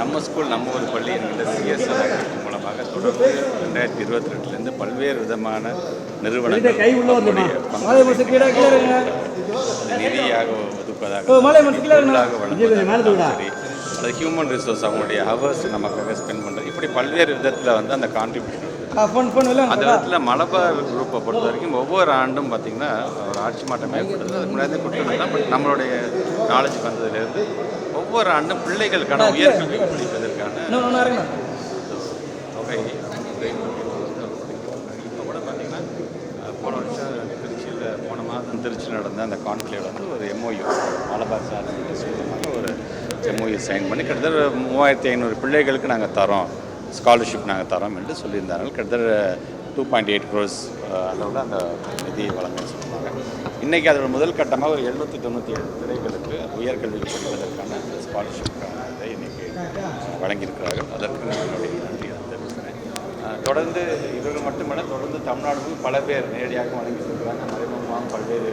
நம்ம ஸ்கூல் நம்ம ஒரு பள்ளி என்கிற சிஎஸ்ஆர் மூலமாக தொடர்ந்து ரெண்டாயிரத்தி இருபத்தி ரெண்டுலேருந்து பல்வேறு விதமான நிறுவனங்கள் நிதியாக ஒதுக்குவதாக சரி. அது ஹியூமன் ரிசோர்ஸ் அவங்களுடைய ஹவர்ஸ் நமக்காக ஸ்பெண்ட் பண்ணுறது இப்படி பல்வேறு விதத்தில் வந்து அந்த கான்ட்ரிபியூஷன் ஃபோன் இல்லை அந்த விதத்தில் மலபார் குரூப்பை பொறுத்த வரைக்கும் ஒவ்வொரு ஆண்டும் பார்த்திங்கன்னா ஒரு ஆட்சி மாற்றம் ஏற்படுது. அதுக்கு முன்னாடி தான் பட் நம்மளுடைய நாலேஜ் வந்ததுலேருந்து ஒவ்வொரு ஆண்டும் பிள்ளைகளுக்கான உயர்கல்வி படிப்பதற்கான தொகை இப்போ கூட பார்த்தீங்கன்னா போன வருஷம் திருச்சியில் போன மாதம் திருச்சியில் நடந்த அந்த கான்க்ளேவ் வந்து ஒரு எம்ஓயு மலபார் சார் மூலமாக ஒரு எம்ஓயு சைன் பண்ணி கிட்டத்தட்ட மூவாயிரத்தி ஐநூறு பிள்ளைகளுக்கு நாங்கள் தரோம். ஸ்காலர்ஷிப் நாங்கள் தரோம் என்று சொல்லியிருந்தார்கள். கிட்டத்தட்ட டூ பாயிண்ட் எயிட் க்ரோஸ் அளவில் அந்த நிதியை வழங்க சொன்னாங்க. இன்றைக்கி அதோட முதல் கட்டமாக ஒரு எழுநூற்றி தொண்ணூற்றி ஏழு துறைகளுக்கு உயர்கல்வி அந்த ஸ்காலர்ஷிப்ப்க்கான இதை இன்றைக்கி வழங்கியிருக்கிறார்கள். அதற்கு என்னுடைய நன்றி தெரிவிக்கிறேன். தொடர்ந்து இவர்கள் மட்டுமல்ல தொடர்ந்து தமிழ்நாடு பல பேர் நேரடியாக வழங்கிட்டு மறைமுகமாக பல்வேறு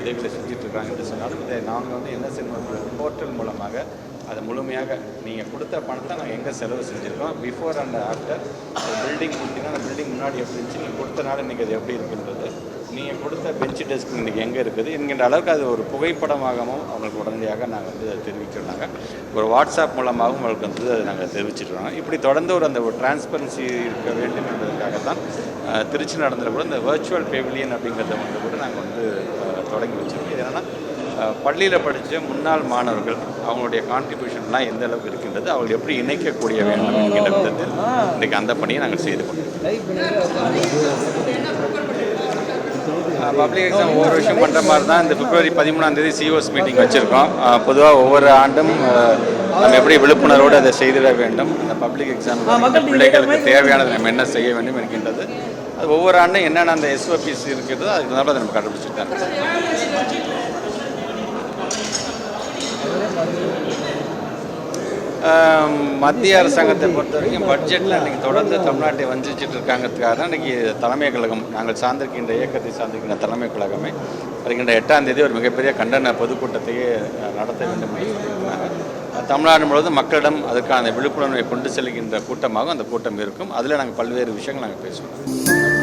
உதவிகளை செஞ்சிட்ருக்காங்க என்று சொன்னாலும் இதை நாங்கள் வந்து என்ன செய்யணும் போர்ட்டல் மூலமாக அதை முழுமையாக நீங்கள் கொடுத்த பணத்தை நாங்கள் எங்கே செலவு செஞ்சுருக்கோம்? பிஃபோர் அண்ட் ஆஃப்டர் பில்டிங் கொடுத்தீங்கன்னா அந்த பில்டிங் முன்னாடி எப்படி இருந்துச்சு? நீங்கள் கொடுத்த நாள் இன்றைக்கி அது எப்படி இருக்குன்றது. நீங்கள் கொடுத்த பெஞ்ச் டெஸ்க் இன்றைக்கி எங்கே இருக்குது? என்கின்ற அளவுக்கு அது ஒரு புகைப்படமாகவும் அவங்களுக்கு உடனடியாக நாங்கள் வந்து அதை தெரிவிக்கிறோம் ஒரு வாட்ஸ்அப் மூலமாகவும் அவங்களுக்கு வந்து அதை நாங்கள் தெரிவிச்சிடுறோம் இப்படி தொடர்ந்து ஒரு அந்த ஒரு டிரான்ஸ்பரன்சி இருக்க வேண்டும் என்பதற்காக தான் திருச்சி நடந்தது கூட இந்த வர்ச்சுவல் பெவிலியன் அப்படிங்கிறத வந்து கூட நாங்கள் வந்து தொடங்கி வச்சிருக்கோம். இது என்னென்னா பள்ளியில் படித்த முன்னாள் மாணவர்கள் அவங்களுடைய கான்ட்ரிபியூஷன்லாம் எந்த அளவுக்கு இருக்கின்றது அவர்கள் எப்படி இணைக்கக்கூடிய வேண்டும் என்கின்ற விதத்தில் இன்றைக்கு அந்த பணியை நாங்கள் செய்து கொண்டிருக்கோம். பப்ளிக் எக்ஸாம் ஒவ்வொரு விஷயம் பண்ணுற மாதிரி தான் இந்த பிப்ரவரி பதிமூணாம் தேதி சிஓஸ் மீட்டிங் வச்சுருக்கோம். பொதுவாக ஒவ்வொரு ஆண்டும் நம்ம எப்படி விழிப்புணர்வோடு அதை செய்திட வேண்டும். அந்த பப்ளிக் எக்ஸாம் பிள்ளைகளுக்கு தேவையானது நம்ம என்ன செய்ய வேண்டும் என்கின்றது. அது ஒவ்வொரு ஆண்டும் என்னென்ன அந்த எஸ்ஓபிஸ் இருக்கிறதோ அதுக்கு தகுந்தாப்புல அதை நம்ம கண்டுபிடிச்சிட்டு தான் மத்திய அரசாங்கத்தை பொறுத்த வரைக்கும் பட்ஜெட்டில் இன்றைக்கி தொடர்ந்து தமிழ்நாட்டை வஞ்சிச்சுட்டு இருக்காங்கிறதுக்காக தான் இன்றைக்கி தலைமை கழகம் நாங்கள் சார்ந்திருக்கின்ற இயக்கத்தை சார்ந்திருக்கின்ற தலைமை கழகமே வருகின்ற எட்டாம் தேதி ஒரு மிகப்பெரிய கண்டன பொதுக்கூட்டத்தையே நடத்த வேண்டும் தமிழ்நாடு முழுவதும் மக்களிடம் அதற்கான விழிப்புணர்வை கொண்டு செல்கின்ற கூட்டமாகவும் அந்த கூட்டம் இருக்கும். அதில் நாங்கள் பல்வேறு விஷயங்கள் நாங்கள் பேசுவோம்.